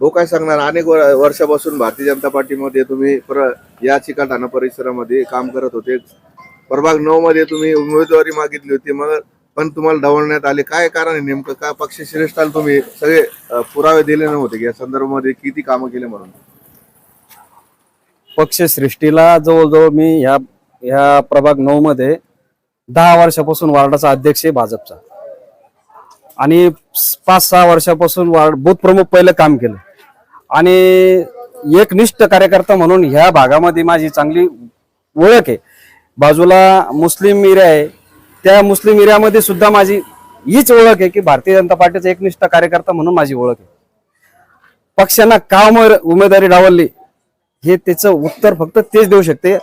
हो काय सांगणार? अनेक वर्षापासून भारतीय जनता पार्टीमध्ये तुम्ही पर या चिकाठाणा परिसरामध्ये काम करत होते. प्रभाग नऊ मध्ये तुम्ही उमेदवारी मागितली होती. मग पण तुम्हाला ढवळण्यात आले. काय कारण आहे नेमकं? का पक्ष श्रेष्ठाला तुम्ही सगळे पुरावे दिले नव्हते? की या संदर्भामध्ये किती कामं केले म्हणून? पक्ष सृष्टीला जवळजवळ मी ह्या ह्या प्रभाग नऊ मध्ये दहा वर्षापासून वार्डाचा अध्यक्ष आहे भाजपचा. आणि पाच सहा वर्षापासून वार्ड बूथ प्रमुख पहिलं काम केलं. आणि एकनिष्ठ कार्यकर्ता म्हणून ह्या भागामध्ये माझी चांगली ओळख आहे. बाजूला मुस्लिम एरिया आहे. त्या मुस्लिम एरियामध्ये सुद्धा माझी हीच ओळख आहे की भारतीय जनता पार्टीचा एकनिष्ठ कार्यकर्ता म्हणून माझी ओळख आहे. पक्षांना का उमेदवारी डावलली हे त्याचं उत्तर फक्त तेच देऊ शकते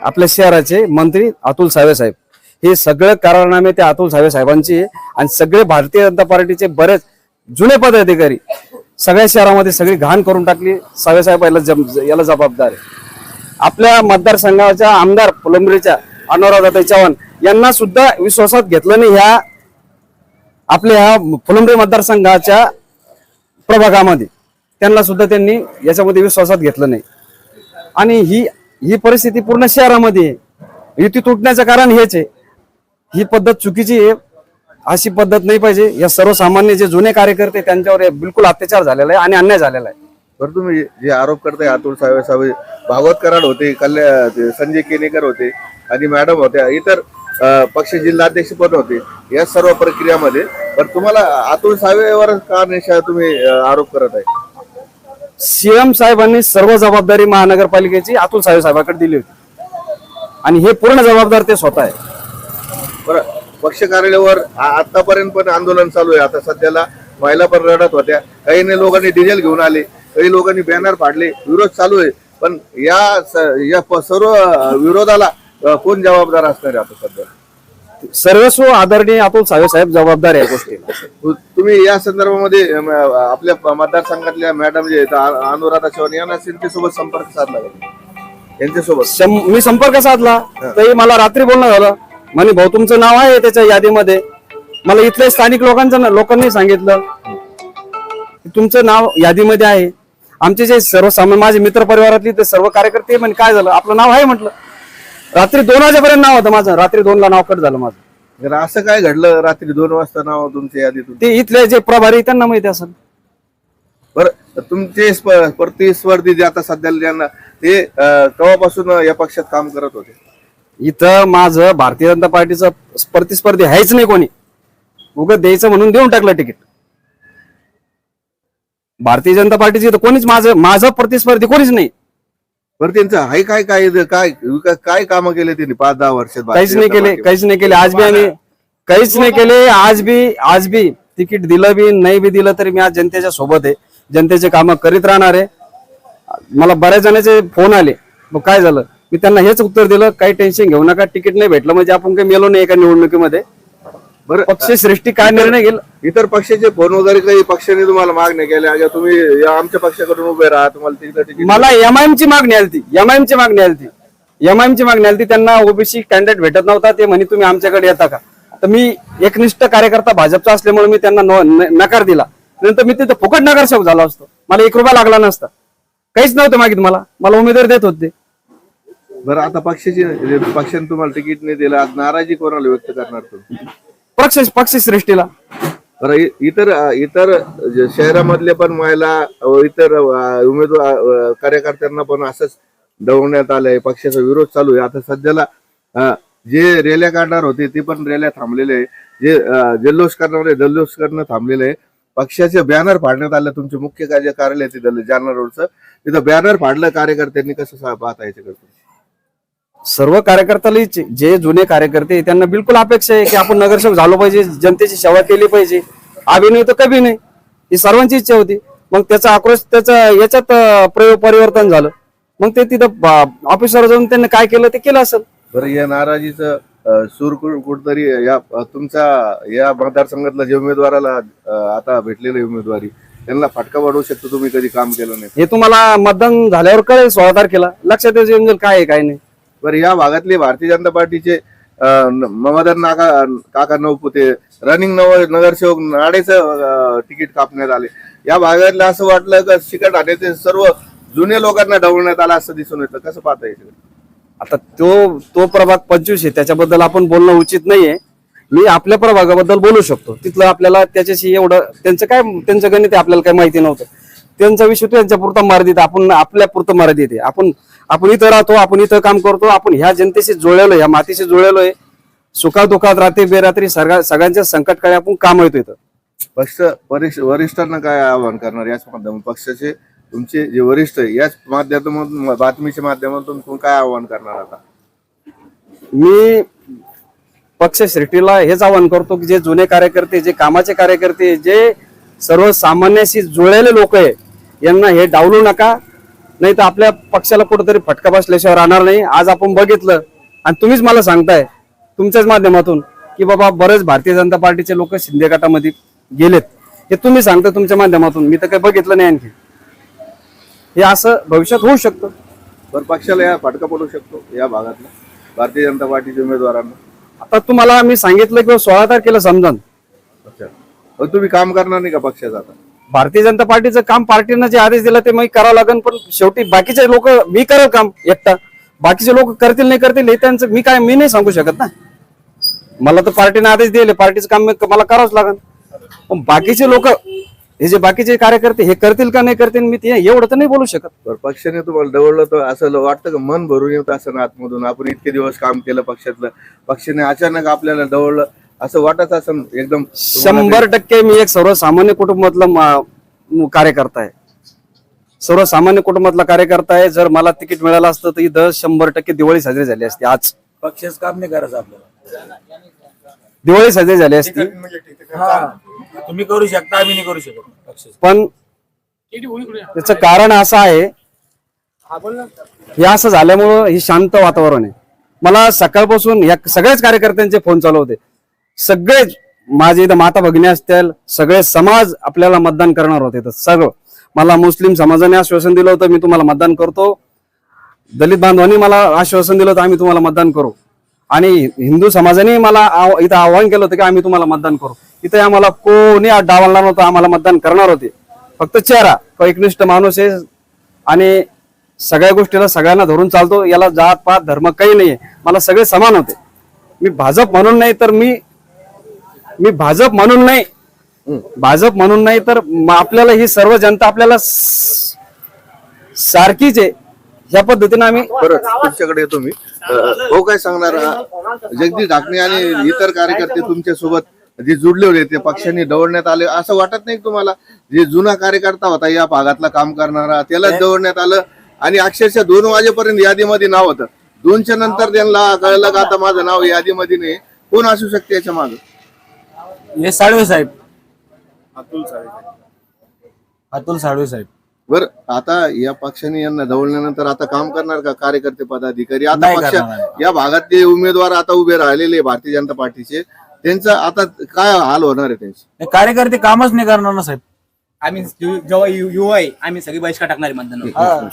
आपल्या शहराचे मंत्री अतुल सावे साहेब. हे सगळं कारणामे ते अतुल सावे साहेबांची आहे. आणि सगळे भारतीय जनता पार्टीचे बरेच जुने पदाधिकारी सगळ्या शहरामध्ये सगळी घाण करून टाकली. सावे याला जम- याला जबाबदार आहे. आपल्या मतदारसंघाच्या आमदार फुलंबरीच्या अनुराधाताई चव्हाण यांना सुद्धा विश्वासात घेतलं नाही ह्या आपल्या ह्या फुलंबरी मतदारसंघाच्या प्रभागामध्ये. त्यांना सुद्धा त्यांनी याच्यामध्ये विश्वासात घेतलं नाही. आणि ही ही परिस्थिती पूर्ण शहरामध्ये युती तुटण्याचं कारण हेच आहे. ही पद्धत चुकीची आहे. अशी पद्धत नाही पाहिजे. या सर्वसामान्य जे जुने कार्यकर्ते त्यांच्यावर बिलकुल अत्याचार झालेला आहे आणि अन्याय झालेला आहे. बरं तुम्ही जे आरोप करताय अतुल सावे सावे भागवत कराड होते कल्या ते संजय केनेकर होते आणि मॅडम होत्या इतर पक्ष जिल्हाध्यक्ष पण होते या सर्व प्रक्रियामध्ये पण तुम्हाला अतुल सावेवर का निशा तुम्ही आरोप करत आहे? सीएम साहेबांनी सर्व जबाबदारी महानगरपालिकेची अतुल साहेब साहेबांकडे दिली होती. आणि हे पूर्ण जबाबदार ते स्वतः आहे. बरं पक्ष कार्यालयावर आतापर्यंत पण आंदोलन चालू आहे. आता सध्याला महिला पण रडत होत्या. काही नाही लोकांनी डिझेल घेऊन आले काही लोकांनी बॅनर फाडले विरोध चालू आहे. पण या सर्व विरोधाला कोण जबाबदार असणार आहे आता सध्या? सर्वस्व आदरणीय अतुल साहेब साहेब जबाबदार आहे या गोष्टीला तु- तुम्ही या संदर्भामध्ये आपल्या मतदारसंघातल्या मॅडम जे अनुराधा चव्हाण यांना त्यांच्यासोबत संपर्क साधला? यांच्यासोबत मी संपर्क साधला तरी मला रात्री बोलणं झालं. म्हणे भाऊ तुमचं नाव आहे त्याच्या यादीमध्ये. मला इथल्या स्थानिक लोकांचं ना- लोकांनी सांगितलं तुमचं नाव यादीमध्ये आहे. आमचे जे सर्वसामान्य माझे मित्र परिवारातले ते सर्व कार्यकर्ते म्हणे काय झालं? आपलं नाव आहे म्हटलं. रात्री दोन वाजेपर्यंत नाव होतं माझं. रात्री दोनला नाव कट झालं माझं. तर असं काय घडलं? रात्री दोन वाजता नाव तुमच्या यादीतून? ते इथले जे प्रभारी त्यांना माहिती असेल. बरं तुमचे स्प- प्रतिस्पर्धी जे आता सध्याला ज्यांना ते अ, केव्हापासून या पक्षात काम करत होते? इथं माझं भारतीय जनता पार्टीचं प्रतिस्पर्धी आहेच नाही कोणी. उगत द्यायचं म्हणून देऊन टाकलं तिकीट. भारतीय जनता पार्टीचं इथं कोणीच माझं माझं प्रतिस्पर्धी कोणीच नाही. बरं त्यांचं आहे काय काय काय विकास काय कामं केले त्यांनी पाच दहा वर्षात काहीच नाही केले काहीच नाही केले. आज बी आम्ही काहीच नाही केले. आज बी आज बी तिकीट दिलं बी नाही बी दिलं तरी मी आज जनतेच्या सोबत आहे. जनतेचे कामं करीत राहणार आहे. मला बऱ्याच जणांचे फोन आले. मग काय झालं? मी त्यांना हेच उत्तर दिलं काही टेन्शन घेऊ नका तिकीट नाही भेटलं म्हणजे आपण काही मेलो नाही एका निवडणुकीमध्ये. बरं पक्ष सृष्टी काय निर्णय घेईल? इतर पक्षाचे फोन वगैरे काही पक्षाने तुम्हाला मागण्या केल्या तुम्ही आमच्या पक्षाकडून उभे राहा तुम्हाला तिकीट मला एमआयएम ची मागणी आली ती एमआयएम ची मागणी आली ती एमआयएम ची मागणी आली ती त्यांना ओबीसी कॅन्डिडेट भेटत नव्हता ते म्हणे तुम्ही आमच्याकडे येता का? तर मी एकनिष्ठ कार्यकर्ता भाजपचा असल्यामुळे मी त्यांना नकार दिला. नंतर मी तिथं फुकट नगरसेवक झालो असतो. मला एक रुपया लागला नसता. काहीच नव्हतं मागित मला. मला उमेदवार देत होते. बरं आता पक्षाची पक्षाने तुम्हाला तिकीट नाही दिलं आज नाराजी कोणाला व्यक्त करणार तुम्ही? पक्ष पक्ष सृष्टीला बरं इतर इतर शहरामधले पण महिला इतर उमेदवार कार्यकर्त्यांना पण असंच दवण्यात आलंय. पक्षाचा विरोध चालू आहे. आता सध्याला जे रॅल्या काढणार होते ते पण रॅल्या थांबलेले आहे. जे जल्लोष करणार जल्लोष करणं थांबलेलं आहे. पक्षाचे बॅनर फाडण्यात आलं. तुमचे मुख्य कार्य कार्यालय तिथं जालना रोडचं. तिथं बॅनर फाडलं कार्यकर्त्यांनी कसं पाहता याच्याकडे? सर्व कार्यकर्त्याला जे जुने कार्यकर्ते त्यांना बिलकुल अपेक्षा आहे की आपण नगरसेवक झालो पाहिजे जनतेची सेवा केली पाहिजे. अभिनय तर कधी नाही ही सर्वांची इच्छा होती. मग त्याचा आक्रोश त्याचा याच्यात प्रयोग परिवर्तन झालं. मग ते तिथं ऑफिसवर जाऊन त्यांनी काय केलं ते केलं असेल. बरं या नाराजीचं सूर कुठ- कुठतरी या तुमच्या या मतदारसंघातल्या जे उमेदवाराला आता भेटलेली उमेदवारी त्यांना फटका वाढवू शकतो तुम्ही कधी काम केलं नाही? हे तुम्हाला मतदान झाल्यावर कळेल सोळा तारखेला. लक्षात येऊन काय आहे काय नाही. बरं या भागातले भारतीय जनता पार्टीचे अ, ममदार नाका काका नवपुते रनिंग नव नगरसेवक नाडेचं तिकीट कापण्यात आले. या भागातलं असं वाटलं का शिकट ते सर्व जुने लोकांना ढवळण्यात आलं असं दिसून येतं. कसं पाहता येईल? आता तो तो प्रभाग पंचवीस आहे त्याच्याबद्दल आपण बोलणं उचित नाहीये. मी आपल्या प्रभागाबद्दल बोलू शकतो. तिथलं आपल्याला त्याच्याशी एवढं त्यांचं काय त्यांचं गणित आहे आपल्याला काय माहिती नव्हतं. त्यांचा विषय त्यांच्या पुरता मर्यादित आपण आपल्या पुरतं मर्यादित आहे. आपण आपण इथं राहतो आपण इथं काम करतो आपण ह्या जनतेशी जुळलेलो ह्या मातीशी जुळलेलो आहे. सुखादुखात रात्री बेरात्री सगळ्या सगळ्यांच्या संकट काळी आपण काम येतो इथं. पक्ष वरिष्ठ वरिष्ठांना काय आवाहन करणार याच माध्यमातून? पक्षाचे तुमचे जे वरिष्ठ आहे, याच माध्यमातून बातमीच्या माध्यमातून काय आवाहन करणार आता? मी पक्ष श्रेष्ठीला हेच आवाहन करतो की जे जुने कार्यकर्ते जे कामाचे कार्यकर्ते जे सर्वसामान्याशी जुळलेले लोक आहे यांना हे डावलू नका. नाही तर आपल्या पक्षाला कुठेतरी फटका बसल्याशिवाय राहणार नाही. आज आपण बघितलं आणि तुम्हीच मला सांगताय तुमच्याच माध्यमातून की बाबा बरेच भारतीय जनता पार्टीचे लोक शिंदे गटामध्ये गेलेत. हे तुम्ही सांगता तुमच्या माध्यमातून. मी तर काही बघितलं नाही आणखी. हे असं भविष्यात होऊ शकतं. बरं पक्षाला या फटका पडू शकतो या भागातला. भारतीय जनता पार्टीच्या उमेदवारांना. आता तुम्हाला मी सांगितलं की सोळा तारखेला समजान. अच्छा. तुम्ही काम करणार नाही का पक्षाचं आता? भारतीय जनता पार्टीचं काम पार्टीनं जे आदेश दिला ते मी करावं लागेल पण शेवटी बाकीचे लोक मी करेल काम एकटा. बाकीचे लोक करतील नाही करतील हे त्यांचं मी काय मी नाही सांगू शकत ना. मला तर पार्टीने आदेश दिले पार्टीचं काम मला करावंच लागेल पण बाकीचे लोक हे जे बाकीचे कार्यकर्ते हे करतील का नाही करतील मी ते एवढं तर नाही बोलू शकत. पक्षाने तुम्हाला डवळलं तर असं वाटतं का? मन भरून येतं असं आतमधून. आपण इतके दिवस काम केलं पक्षातलं. पक्षाने अचानक आपल्याला डवळलं असं वाटत असं एकदम शंभर टक्के मी एक सर्वसामान्य कुटुंबातला कार्यकर्ता आहे. सर्वसामान्य कुटुंबातला कार्यकर्ता आहे. जर मला तिकीट मिळालं असतं तर इथं शंभर टक्के दिवाळी साजरी झाली असती आज. पक्षच काम नाही करायचं आपल्याला. दिवाळी साजरी झाली असती. हा. तुम्ही करू शकता आम्ही नाही करू शकत पण त्याचं कारण असं आहे हे असं झाल्यामुळं हे शांत वातावरण आहे. मला सकाळपासून या सगळ्याच कार्यकर्त्यांचे फोन चालू होते. सगळेच माझे इथं माता भगिनी असतील सगळे समाज आपल्याला मतदान करणार होते तर सगळं. मला मुस्लिम समाजाने आश्वासन दिलं होतं मी तुम्हाला मतदान करतो. दलित बांधवांनी मला आश्वासन दिलं होतं आम्ही तुम्हाला मतदान करू. आणि हिंदू समाजाने मला इथं आवाहन केलं होतं की आम्ही तुम्हाला मतदान करू. इथे आम्हाला कोणी डावलणार नव्हतं आम्हाला मतदान करणार होते. फक्त चेहरा तो एकनिष्ठ माणूस आहे आणि सगळ्या गोष्टीला सगळ्यांना धरून चालतो याला जात पात धर्म काही नाही मला सगळे समान होते. मी भाजप म्हणून नाही तर मी मी भाजप म्हणून नाही. भाजप म्हणून नाही तर आपल्याला ही सर्व जनता आपल्याला सारखीच आहे. या पद्धतीने आम्ही बरं तुमच्याकडे येतो मी. भाऊ काय सांगणार जगदीश ढाकणे आणि इतर कार्यकर्ते तुमच्यासोबत जे जुडले होते ते पक्षांनी डवळण्यात आले. असं वाटत नाही तुम्हाला? जे जुना कार्यकर्ता होता या भागातला काम करणारा त्याला डवळण्यात आलं आणि अक्षरशः दोन वाजेपर्यंत यादीमध्ये नाव होतं. दोनच्या नंतर त्यांना कळलं का आता माझं नाव यादीमध्ये नाही? कोण असू शकते याच्या मागे? हे साळवे साहेब. अतुल साळवे अतुल साळवे साहेब. बर आता या पक्षाने यांना ढवळल्यानंतर आता काम करणार का कार्यकर्ते पदाधिकारी? आता नाही पक्ष. या भागातले उमेदवार आता उभे राहिलेले भारतीय जनता पार्टीचे त्यांचं आता काय हाल होणार आहे त्यांचे? हे कार्यकर्ते कामच नाही करणार ना साहेब. आम्ही यु- जेव्हा यु- युवा आहे आम्ही सगळी बहिष्कार टाकणार आहे मतदानावर.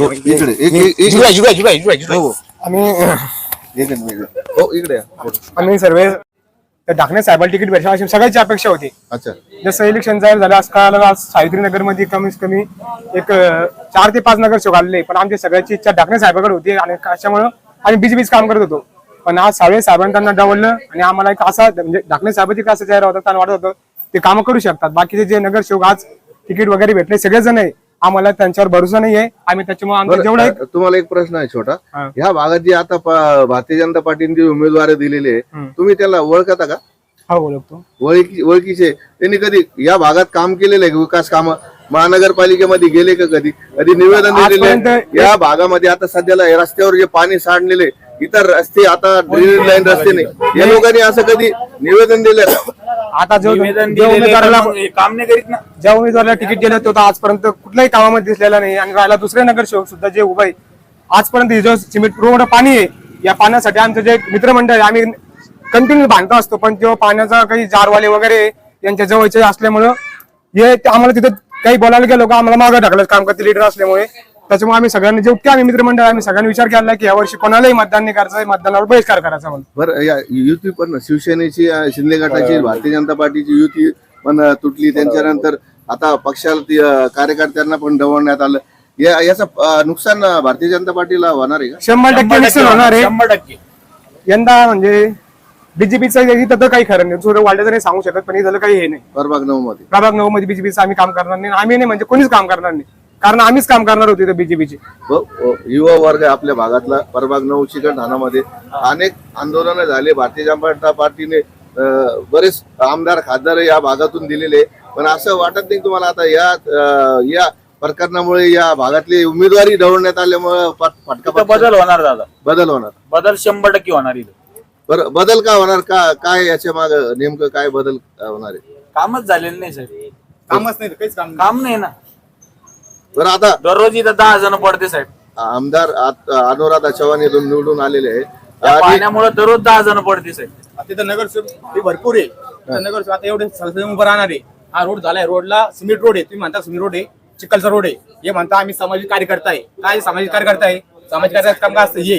हो, इकडे. एक- एक- एक- हो, हो. आम्ही एक मिनिट. हो इकडे या. आम्ही सर्व त्या ढाकणे साहेबाला तिकीट भेटणार अशी सगळ्याची अपेक्षा होती. अच्छा. जसं इलेक्शन जाहीर झालं कळालं आज सावित्री नगरमध्ये कमीत कमी एक अं, चार ते पाच नगरसेवक आलेले. पण आमची सगळ्याची इच्छा ढाकणे साहेबाकडे होती आणि त्याच्यामुळं आम्ही बीजेपीच काम करत होतो. पण आज सावळे साहेबांनी त्यांना डावललं आणि आम्हाला एक असा म्हणजे ढाकणे साहेबाची असा चेहरा होता त्यांना वाटत होतं ते कामं करू शकतात. बाकीचे जे नगरसेवक आज तिकीट वगैरे भेटले सगळेजण आहे. आम्हाला त्यांच्यावर भरोसा नाही आहे आम्ही त्याच्यामुळे आमचं जेवढं तुम्हाला एक प्रश्न आहे छोटा हा. ह्या भागात जे आता प- भारतीय जनता पार्टीने जे उमेदवार दिलेले आहे, हम्म. तुम्ही त्याला ओळखता का हो बोलतो ओळखी ओळखीचे त्यांनी कधी या भागात काम केलेलं आहे का? विकास काम महानगरपालिकेमध्ये गेले का कधी कधी निवेदन दिलेले आहे? या भागामध्ये आता सध्याला रस्त्यावर जे पाणी साडलेले इतर रस्ते आता ड्रेनेज लाईन रस्ते नाही. या लोकांनी असं कधी निवेदन दिलं का? आता जो निवेदन जो दिलेलं आहे, उमेदवाराला पण हे काम नाही करीत ना. ज्या उमेदवाराला तिकीट दिलं तो आजपर्यंत कुठल्याही कामामध्ये दिसलेला नाही. आणि राहिला दुसरे नगरसेवक सुद्धा जे उभा आहे आजपर्यंत हे जो सिमेंट रोड पाणी आहे या पाण्यासाठी आमचं जे मित्रमंडळ आहे आम्ही कंटिन्यू बांधतो असतो. पण तेव्हा पाण्याचा काही जारवाले वगैरे यांच्या जवळचे असल्यामुळं हे ते आम्हाला तिथे काही बोलायला गेलो का आम्हाला मागं टाकलं. काम करते लिडर असल्यामुळे. त्याच्यामुळे आम्ही सगळ्यांनी जेवढे आम्ही मित्रमंडळ आम्ही सगळ्यांनी विचार केला की यावर्षी कोणालाही मतदान नाही करायचं आहे, मतदानावर बहिष्कार करायचा म्हणून. बरं या युती पण शिवसेनेची शिंदे गटाची भारतीय जनता पार्टीची युती पण तुटली. त्यांच्यानंतर आता पक्षाला कार्यकर्त्यांना पण डवळण्यात आलं. या याचं नुकसान भारतीय जनता पार्टीला होणार आहे का? शंभर टक्के शंभर नुकसान टक्के. होणार आहे. शंभर टक्के. यंदा म्हणजे बीजेपीचं इथं तर काही खरं नाही. थोडं वाढलं नाही सांगू शकत पण इथं काही हे नाही. प्रभाग नऊ मध्ये. प्रभाग नऊ मध्ये बीजेपीचं आम्ही काम करणार नाही. आम्ही नाही म्हणजे कोणीच काम करणार नाही. कारण आम्हीच काम करणार होतो इथं बीजेपीचे व- व- युवा वर्ग आपल्या भागातला प्रभाग नऊ चिकटठाणामध्ये अनेक आंदोलनं झाले भारतीय जनता पार्टीने अं, बरेच आमदार खासदार या भागातून दिलेले. पण असं वाटत नाही तुम्हाला आता या अं, या प्रकरणामुळे या भागातली उमेदवारी ढवळण्यात आल्यामुळे फटका बदल होणार दादा. बदल होणार. बदल शंभर टक्के होणार इथं. बरं बदल का होणार? का काय याच्या माग नेमकं काय बदल अं, होणार आहे? कामच झालेलं नाही साहेब. कामच नाही काहीच काम नाही. काम नाही ना. बरं आता दररोज इथं दहा जण पडते साहेब. आमदार आत- अनुराधा चव्हाण इथून निवडून आलेले आहे त्या आणि- पाण्यामुळे दररोज दहा जण पडते साहेब. आता तिथं नगरसेवक हे भरपूर आहे. तिथं नगरसेवक आता एवढे सगळे उभं राहणार आहे. हा रोड झालाय रोडला. सिमेंट रोड आहे. तुम्ही म्हणता सिमेंट रोड आहे. चिखलचा रोड आहे. हे म्हणता आम्ही सामाजिक कार्यकर्ता आहे. काय सामाजिक कार्यकर्ता आहे? सामाजिक कार्याचं काम काय असतं हे?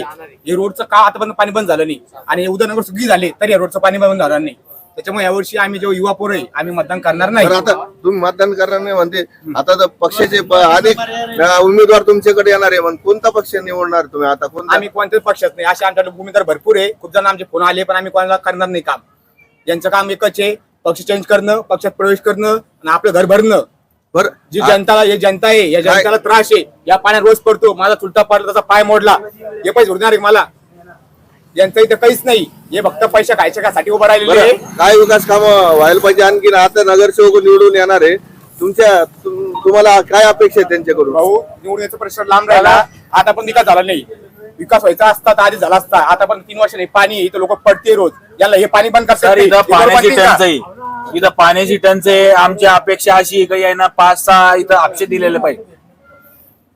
हे रोडचं का आतापर्यंत पाणी बंद झालं नाही? आणि उद्यानगर सुगी झाले तरी या रोडचं पाणी बंद झालं नाही. त्याच्यामुळे यावर्षी आम्ही जेव्हा युवा पोरं आहे आम्ही मतदान करणार नाही. तर आता तुम्ही मतदान करणार नाही म्हणते. आता तर पक्षाचे प- अनेक अं, उमेदवार तुमच्याकडे येणार आहे मग कोणता पक्ष निवडणार तुम्ही आता? कोणता? आम्ही कोणत्याच पक्षात नाही. असे आमच्याकडे उमेदवार भरपूर आहे. खूप जण आमचे फोन आले पण आम्ही कोणाला करणार नाही काम. यांचं काम एकच आहे पक्ष चेंज करणं पक्षात प्रवेश करणं आणि आपलं घर भरणं. बरं जी जनताला हे जनता आहे या जनताला त्रास आहे. या पाण्यात रोज पडतो. माझा चुलता पडला त्याचा पाय मोडला. हे पैसे उरणार आहे मला. यांचं इथं काहीच नाही. हे फक्त पैसे खायच्या साठी उभं राहिलेले बरं आहे. काय विकास काम व्हायला पाहिजे? आणखी आता नगरसेवक निवडून येणार आहे. तुमच्या तुम- तुम्हाला काय अपेक्षा आहे त्यांच्याकडून? भाऊ निवडून याचा परिसर लांब राहिला. आता पण विकास झाला नाही. विकास व्हायचा असता तर आधी झाला असता. आता पण तीन वर्ष नाही. पाणी आहे, इथं लोक पडते रोज. याला हे पाणी बंद करतात सर. इथं पाण्याची का? टंचाई. इथं पाण्याची टंचाई आमची अपेक्षा अशी आहे का यांना पाच सहा इथं आपशे दिलेले पाहिजे?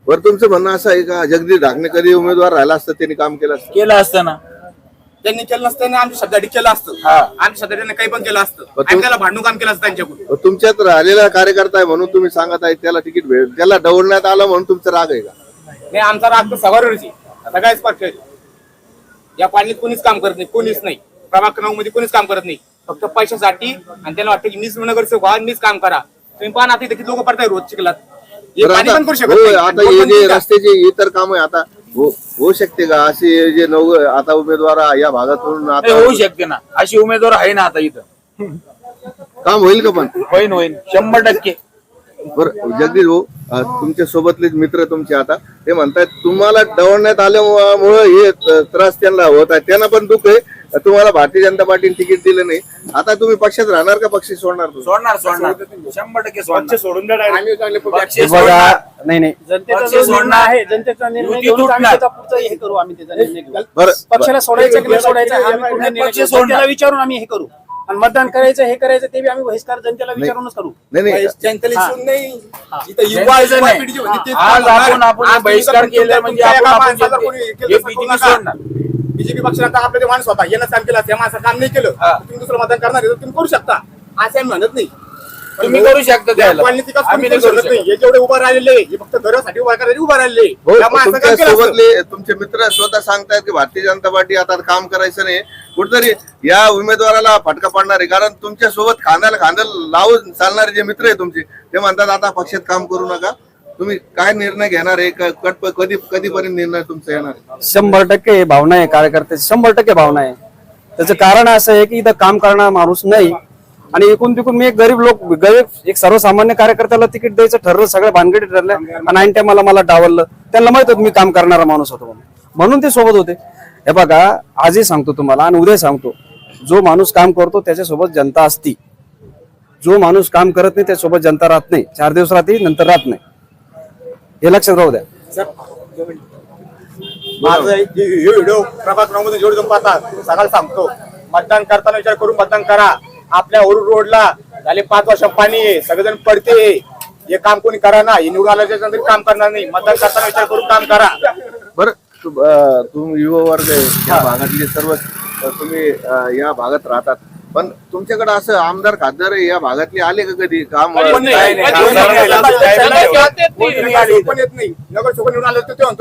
बरं तुमचं म्हणणं असं आहे का? जगदीश ढाकणे कधी उमेदवार राहिला असतं त्यांनी काम केलं असतं. केलं असतं ना. त्यांनी केलं नसतं ना आमच्या सध्या केलं असतं. हा. आमच्या सध्या त्यांनी काही पण केलं असतं. पण आम्ही त्याला भांडून काम केलं असतं त्यांच्याकडून. मग तुमच्यात राहिलेला कार्यकर्ता आहे म्हणून तुम्ही सांगत आहे त्याला तिकीट भेट त्याला डवळण्यात आलं म्हणून तुमचा राग आहे का? नाही आमचा राग तर सवारची सगळ्याच पक्ष. या पाणीत कोणीच काम करत नाही कोणीच नाही. प्रभाग क्रमांकमध्ये कोणीच काम करत नाही. फक्त पैशासाठी आणि त्याला वाटतं की मीच नगरसेवक व्हा मीच काम करा. तुम्ही पाहा ना आता इथे किती लोक पडताय रोज चिखलात. हे बरं पाणी पण करू शकत हो, नाही. आता आणि हे कोण जे पण नाही रस्त्याचे इतर काम आहे आता. होऊ शकते का? असे जे नव आता उमेदवार या भागातून नाही, आता होऊ शकते ना. अशी उमेदवार आहे ना आता इथं. काम होईल का पण? होईन होईन. शंभर टक्के. बरं जगदीश भाऊ अं, तुमच्या सोबतलेच मित्र तुमचे आता ते म्हणतात तुम्हाला डवळण्यात आल्यामुळे हे त- त्रास त्यांना होत आहे. त्यांना पण दुःख आहे. तुम्हाला भारतीय जनता पार्टीने तिकीट दिलं नाही. आता तुम्ही पक्षात राहणार का? पक्ष सोडणार तुम्ही? सोडणार सोडणार. शंभर टक्के सोडणार. सोडून द्या direct. आम्ही चांगले पक्ष- पक्ष हे बघा सोडणार. नाही नाही. जनतेचा पक्ष जो निर्णय सोडणार. आहे जनतेचा निर्णय युती घेऊन आम्ही तुटणार. त्याचा पुढचा हे करू आम्ही त्याचा निर्णय घेऊ. बरं. पक्षाला सोडायचं की नाही सोडायचं हा आम्ही पूर्ण निर्णय पक्ष घेऊ. सोडणार. जनतेला विचारून आम्ही हे करू. आणि मतदान करायचं हे करायचं ते बी आम्ही बहिष्कार जनतेला विचारूनच करू. नाही हा. आज. आपण आपण बहिष्कार केला म्हणजे आपण आपण जनते- हे बीजेपी. सोडणार. आपले ते माणूस होता यानं काम केलं त्या माणसाचं काम नाही केलं. हा. तुम्ही दुसरं मतदान करणार आहे तर तुम्ही करू शकता. असं आम्ही म्हणत नाही. तुम्ही करू शकता त्याला. आम्ही नाही करू शकत नाही. हे जेवढे उभा राहिलेले हे फक्त घरासाठी उभा करायचे उभा राहिलेले. हो त्या माणसाचं तुमच्या काम केलं असतं. सोबतले तुमचे मित्र स्वतः सांगतायत की भारतीय जनता पार्टी आता काम करायचं नाही. कुठतरी या उमेदवाराला फटका पडणार आहे. कारण तुमच्यासोबत खांद्याला खांदा लावून चालणारे जे मित्र आहे तुमचे ते म्हणतात आता पक्षात काम करू नका. तुम्ही काय निर्णय घेणार आहे? कधी कधीपर्यंत निर्णय तुमचा येणार शंभर टक्के भावना आहे कार्यकर्त्याची. शंभर टक्के भावना आहे. त्याचं कारण असं आहे की इथं काम करणारा माणूस नाही. आणि एकूण तिकून मी एक गरीब लोक गरीब एक सर्वसामान्य कार्यकर्त्याला तिकीट द्यायचं ठरलं सगळं भानगडी ठरलं. आणि ऐन टायमाला मला डावललं. त्यांना माहीत होतं मी काम करणारा माणूस होतो म्हणून ते सोबत होते. हे बघा आजही सांगतो तुम्हाला आणि उद्या सांगतो. जो माणूस काम करतो त्याच्यासोबत जनता असती. जो माणूस काम करत नाही त्याच्यासोबत जनता राहत नाही. चार दिवस राहते नंतर राहत नाही. हे लक्षात राहू द्या. माझं व्हिडिओ प्रभाग जेवढे पाहतात सगळं सांगतो. मतदान करताना विचार करून मतदान करा. आपल्या ओरुड रोडला झाले पाच वर्ष पाणी आहे सगळेजण पडते. हे काम कोणी करा ना हे निवडून आल्याच्यानंतर काम करणार नाही. मतदान करताना विचार करून काम करा. तुम्ही युवा वर्ग आहे या भागातले सर्व तुम्ही या भागात राहतात. पण तुमच्याकडे असं आमदार खासदार आहे या भागातले आले का कधी? काम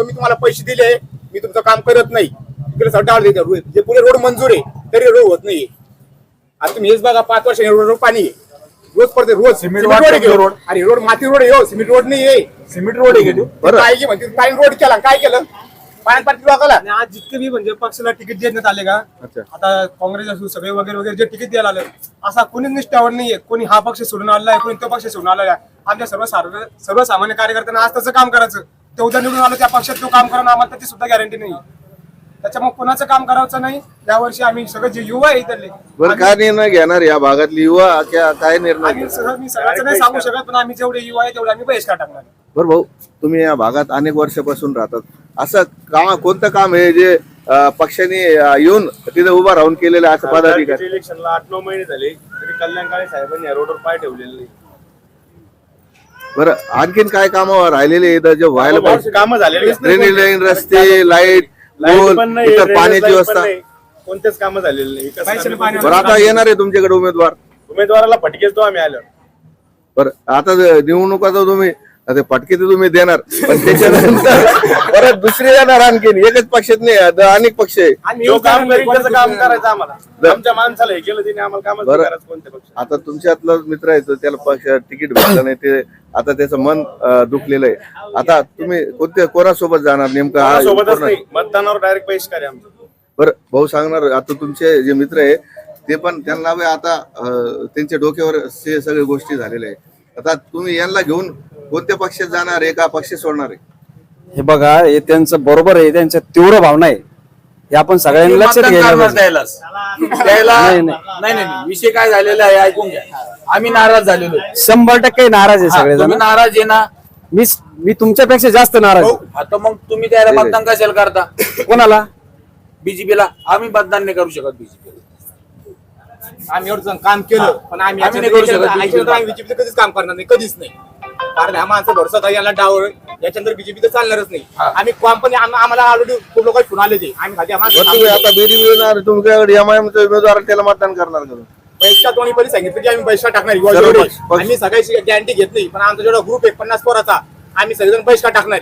तुम्हाला पैसे दिले. मी तुमचं काम करत नाही. इकडे सड्डा देते. रोड जे पुढे रोड मंजूर आहे तरी रोड होत नाही. आता तुम्ही हेच बघा पाच वर्ष रोड पाणी आहे. रोज पडते रोज. सिमेंट रोड आहे की? रोड. अरे रोड माती रोड आहे हो. सिमेंट रोड नाही आहे. सिमेंट रोड आहे. काय की म्हणते पाणी रोड केला. काय केलं? पाण्यात आणि आज जितके बी म्हणजे पक्षाला तिकीट देण्यात आले का अच्छा. आता काँग्रेस असू सगळे वगैरे वगैरे जे तिकीट द्यायला आले असा कोणी निष्ठावर नाहीये. कोणी हा पक्ष सोडून आलेला आहे कोणी तो पक्ष सोडून आलेला आहे. आमच्या सर्व सार्व- सर्वसामान्य कार्यकर्त्यांना आज त्याचं काम करायचं. ते उद्या निवडून आलं त्या पक्षात तो काम करणं आम्हाला त्याची सुद्धा गॅरंटी नाही. त्याच्यामुळे कोणाचं काम करायचं नाही. यावर्षी आम्ही सगळे जे युवा आहे इथले बरं काय निर्णय घेणार या भागातली युवा? क्या- काय निर्णय आम्ही सगळं मी सगळ्याचं नाही सांगू शकत पण आम्ही जेवढे युवा आहे तेवढे आम्ही बहिष्कार टाकणार. बरं भाऊ तुम्ही या भागात अनेक वर्षापासून राहतात. असं काम कोणतं काम आहे जे अं, पक्षाने अं, येऊन तिथे उभं राहून केलेलं आहे असं पदाधिकारी? इलेक्शनला आठ नऊ महिने झाले तरी कल्याण काळे साहेबांनी या रोडवर पाय ठेवलेले नाही. बरं आणखीन काय काम राहिलेले इथं जे व्हायला पाहिजे? कामं झालेले ड्रेनेज लाईन रस्ते लाइट इतर पाण्याची व्यवस्था. नाही. कोणतेच कामं झालेले नाही. पाणी- बरं आता येणार आहे तुमच्याकडे उमेदवार. उमेदवाराला फटकेच तो आम्ही आलो बरं आता निवडणुकाचं तुम्ही आता फटके तर तुम्ही देणार पण त्याच्यानंतर परत दुसरी येणार आणखीन. एकच पक्षात नाही आता अनेक पक्ष आहे. जो काम कारण करेल नाही, त्याचं काम करायचं आम्हाला. आमच्या माणसाला हे केलं तिने आम्हाला कामच बरं. नाही करायचं कोणत्या पक्ष आता तुमच्यातला मित्र आहे तो त्याला पक्ष तिकीट भेटलं नाही ते आता त्याचं मन दुखलेलं आहे. आता तुम्ही कोणत्या कोणासोबत जाणार नेमकं? सोबतच नाही. मतदानावर डायरेक्ट बहिष्कार आहे आमचा. बरं भाऊ सांगणार आता तुमचे जे मित्र आहे ते पण त्यांना आता त्यांच्या डोक्यावर हे सगळ्या गोष्टी झालेल्या आहे आता तुम्ही यांना घेऊन कोणत्या पक्षात जाणार आहे का पक्ष सोडणार आहे? हे बघा हे त्यांचं बरोबर आहे त्यांच्या तीव्र भावना आहे. हे आपण सगळ्यांनी लक्षात मतदान घ्यायला करणार पाहिजे. त्यालाच त्याला नाही, नाही. नाही. नाही नाही. विषय काय झालेला आहे ऐकून घ्या. आम्ही नाराज झालेलो आहे. शंभर टक्के नाराज आहे हा, सगळेजण. तुम्ही नाराज आहे ना? मी मी तुमच्यापेक्षा जास्त नाराज आहे. आता मग तुम्ही त्याला मतदान कशाला करता? कोणाला? बीजेपीला आम्ही मतदान नाही करू शकत बीजेपीला आम्ही एवढं काम केलं पण आम्ही आम्ही नाही करू शकत आम्ही कधीच काम करणार नाही. कधीच नाही. कारण हा माणसं भरोसा याला डावळ याच्यानंतर बीजेपी तर चालणारच नाही. आम्ही आम- आम्हाला ऑलरेडी खूप लोक फोन आले ते आम्ही खाली आता मिळणार तुमच्याकडे उमेदवार आहे, त्याला मतदान करणार का तुम्ही? पैसा दोन्ही पण सांगितलं की आम्ही पैसा टाकणार सर्व आम्ही सगळ्याची गॅरंटी घेत नाही पण आमचा जेवढा ग्रुप आहे पन्नास पोराचा आम्ही सगळेजण पैसा टाकणार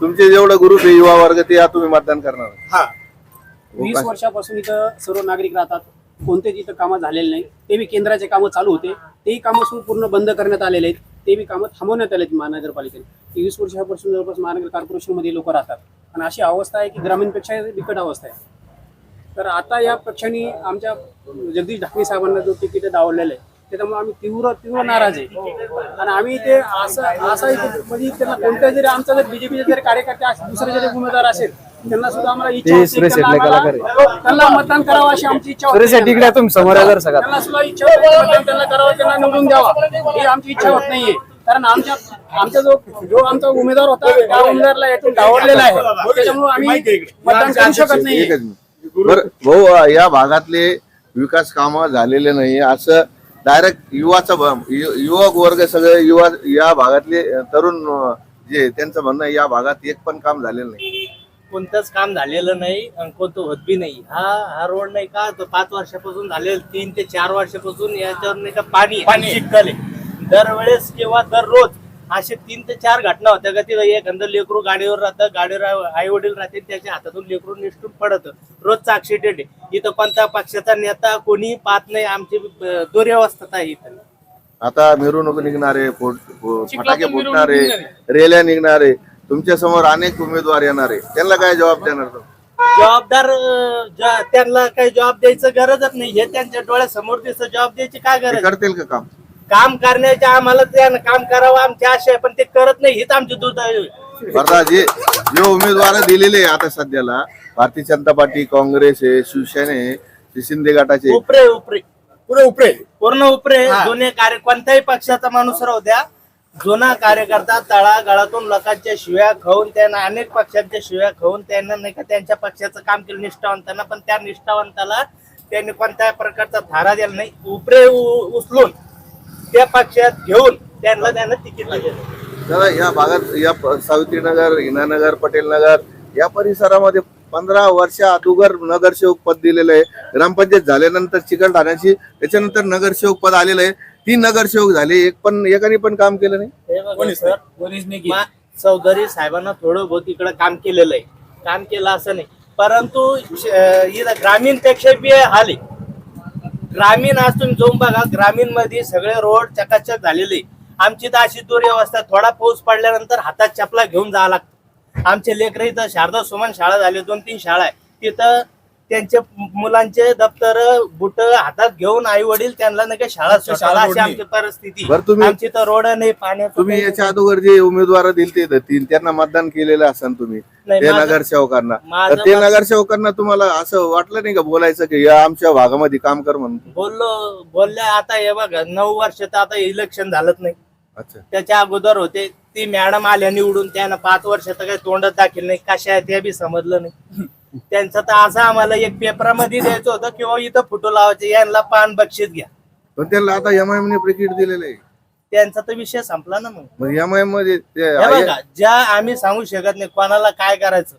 तुमचे जेवढं ग्रुप आहे युवा वर्ग ते या तुम्ही मतदान करणार हा. वीस वर्षापासून इथं सर्व नागरिक राहतात. कोणतेच इथं कामं झालेले नाही. ते बी केंद्राचे कामं चालू होते. तेही कामं सुद्धा पूर्ण बंद करण्यात आलेले आहेत. ते बी कामं थांबवण्यात आले आहेत महानगरपालिकेने ते वीस वर्षापासून जवळपास महानगर कॉर्पोरेशनमध्ये लोक राहतात. आणि अशी अवस्था आहे की ग्रामीणपेक्षा बिकट अवस्था आहे. तर आता या पक्षाने आमच्या जगदीश ढाकणे साहेबांना जो तिकीट डावलेलं आहे त्याच्यामुळे आम्ही तीव्र तीव्र नाराज आहे. आणि आम्ही ते असं असं म्हणजे त्यांना कोणत्या जरी आमचा जर बीजेपीचे जरी कार्यकर्ते दुसरे जरी उमेदवार असेल त्यांना सुद्धा आम्हाला इच्छा ते होती सुरेश की त्यांना शेट्ले आम्हाला- कलाकार त्यांना मतदान करावं अशी आमची इच्छा होती सुरेश शेट्टी इकडे या तुम्ही समोर या जरा सगळ्यात. त्यांना सुद्धा इच्छा होती की मतदान त्यांना करावं त्यांना निवडून द्यावा. ही आमची इच्छा होत नाहीये. कारण आमच्या आमचा जो जो आमचा उमेदवार होता त्या उमेदवाराला यातून डावरलेला आहे. त्याच्यामुळे आम्ही मतदान करू शकत नाहीये. एकच मिनिट. बरं भाऊ अं, या भागातले विकास कामं झालेले नाही असं डायरेक्ट युवाचा भ- यु- युवक वर्ग सगळे युवा या भागातले अं, तरुण अं, जे त्यांचं म्हणणं आहे, या भागात एक पण काम झालेलं नाही. कोणतंच काम झालेलं नाही आणि कोणतं होत बी नाही. हा हा रोड नाही का तो पाच वर्षापासून झालेलं तीन ते चार वर्षापासून याच्यावर नाही का पाणी पाणी आहे. दरवेळेस किंवा दररोज असे तीन ते चार घटना होत्या का तिथं एखादं लेकरू गाडीवर राहतं गाडीवर आई वडील राहते त्याच्या हातातून लेकरू निष्ठून पडत. रोजचा ऍक्सिडेंट आहे. इथं कोणत्या पक्षाचा नेता कोणी पाहत नाही आमची दुर्व्यवस्था आहे इथं. आता मिरवणूक निघणारे फटाके फुटणारे रेल्या निघणारे. तुमच्यासमोर अनेक उमेदवार येणारे त्यांना काय जबाब देणार तुम्ही? जबाबदार अं, ज- त्यांना काही जबाब द्यायचं गरजच नाही. हे त्यांच्या डोळ्यासमोर दिसतं. जबाब द्यायची काय ते गरज? करतील का काम? काम करण्याचे आम्हाला त्यानं काम करावं आमची आशा आहे पण ते करत नाही. हीच आमची दुर्दैव आहे. जे जे उमेदवार दिलेले आहे आता सध्याला भारतीय जनता पार्टी काँग्रेस आहे शिवसेना आहे ते शिंदे गटाचे. उपरे उपरे. पुढे उपरे. पूर्ण उपरे. जुने कार्य कोणत्याही पक्षाचा माणूस राहू द्या. जुना कार्यकर्ता तळागाळातून लोकांच्या शिव्या खाऊन त्यांना अनेक पक्षांच्या शिव्या खाऊन त्यांना नाही का त्यांच्या पक्षाचं काम केलं निष्ठावंतांना पण त्या निष्ठावंताला त्यांनी कोणत्या प्रकारचा धारा दिला नाही. उपरे उचलून त्या पक्षात घेऊन त्यांना त्यांना तिकीट दिलं. दादा या भागात या सावित्रीनगर हिनानगर पटेल नगर या परिसरामध्ये पंधरा वर्ष अगोदर नगरसेवक पद दिलेलं आहे. ग्रामपंचायत झाल्यानंतर चिकलठाण्याची त्याच्यानंतर नगरसेवक पद आलेलं आहे. तीन नगरसेवक झाले एक पण एकाने पण काम केलं नाही? सर. मा- चौधरी साहेबांना थोडं बहुत इकडं काम केलेलं आहे. काम केलं असं नाही. परंतु श- अं, इथं ग्रामीणपेक्षा बी हाल. आहे ग्रामीण आज तुम्ही जाऊन बघा ग्रामीणमध्ये सगळे रोड चकाचक झालेले. आमची तर अशी दुर्व्यवस्था. थोडा पाऊस पडल्यानंतर हातात चपला घेऊन जावं लागतं. आमचे लेकर इथं शारदा सुमन शाळा झाली दोन तीन शाळा आहे. तिथं त्यांचे मुलांचे दप्तर बुट हातात घेऊन आई वडील त्यांना नाही का शाळा शाळा अशी. आमची परिस्थिती. बरं तुम्ही- आमची तर रोड नाही पाण्याचं तुम्ही याच्या अगोदर जे उमेदवार दिलते तीन त्यांना मतदान केलेलं असाल तुम्ही. नाही, ते माझं- नगरसेवकांना. माझं तर ते मत- नगरसेवकांना तुम्हाला असं वाटलं नाही का बोलायचं की या आमच्या भागामध्ये काम कर म्हणून? बोललो बोलल्या आता हे बघा नऊ वर्ष तर आता इलेक्शन झालंच नाही. अच्छा. त्याच्या अगोदर होते. ती मॅडम आल्या निवडून त्यानं पाच वर्ष तर काही तोंडात दाखल नाही. कशा आहे ते बी समजलं नाही. त्यांचं तर असं आम्हाला एक पेपरामध्ये द्यायचं होतं किंवा इथं फोटो लावायचे यांना पान बक्षीस घ्या. पण त्यांना आता एम आय ने तिकीट दिलेलं आहे. त्यांचा तर विषय संपला ना मग. मग एम आयमध्ये ते हे बघा ज्या आम्ही सांगू शकत नाही कोणाला काय करायचं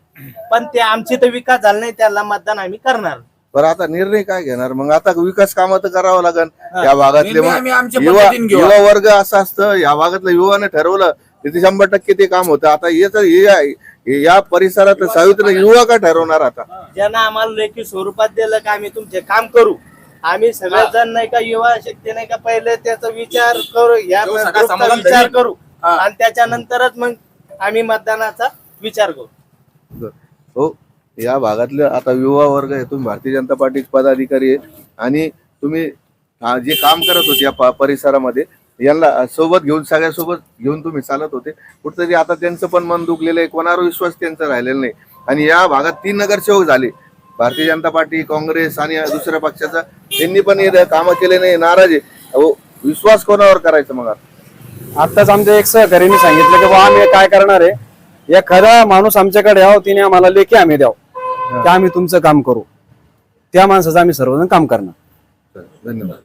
पण ते आमची तर विकास झाला नाही त्याला मतदान आम्ही करणार. बरं आता निर्णय काय घेणार? मग आता विकास कामं तर करावं लागेल या भागातले निर्णय मग आम्ही आमच्या युवा पद्धतीने घेऊ. युवा वर्ग असं असतं या भागातल्या युवाने ठरवलं तिथे शंभर टक्के ते काम होतं. आता याच हे- या परिसरात सावित्री युवा का ठरवणार आता? ज्यांना आम्हाला लेखी स्वरूपात दिलं का आम्ही तुमचे काम करू. आम्ही सगळेजण नाही का युवा शक्ती नाही का पहिले त्याचा विचार करू या सगळा ग्रुपचा विचार करू. आणि त्याच्यानंतरच मग आम्ही मतदानाचा विचार करू. हो या भागातले आता युवा वर्ग आहे तुम्ही भारतीय जनता पार्टी पदाधिकारी आहे आणि तुम्ही जे काम करत होते या परिसरामध्ये यांना सोबत घेऊन सगळ्यासोबत घेऊन तुम्ही चालत होते. कुठतरी आता त्यांचं पण मन दुखलेलं आहे. कोणावर विश्वास त्यांचा राहिलेला नाही. आणि या भागात तीन नगरसेवक झाले. भारतीय जनता पार्टी काँग्रेस आणि दुसऱ्या पक्षाचा. त्यांनी पण हे कामं केले नाही. नाराज आहे. विश्वास कोणावर करायचा मग आता? आताच आमच्या एक सहकार्याने सांगितलं की बा आम्ही काय करणार आहे? एखादा माणूस आमच्याकडे यावं तिने आम्हाला लेखी आम्ही द्याव. की आम्ही तुमचं काम करू. त्या माणसाचं आम्ही सर्वजण काम करणार. धन्यवाद.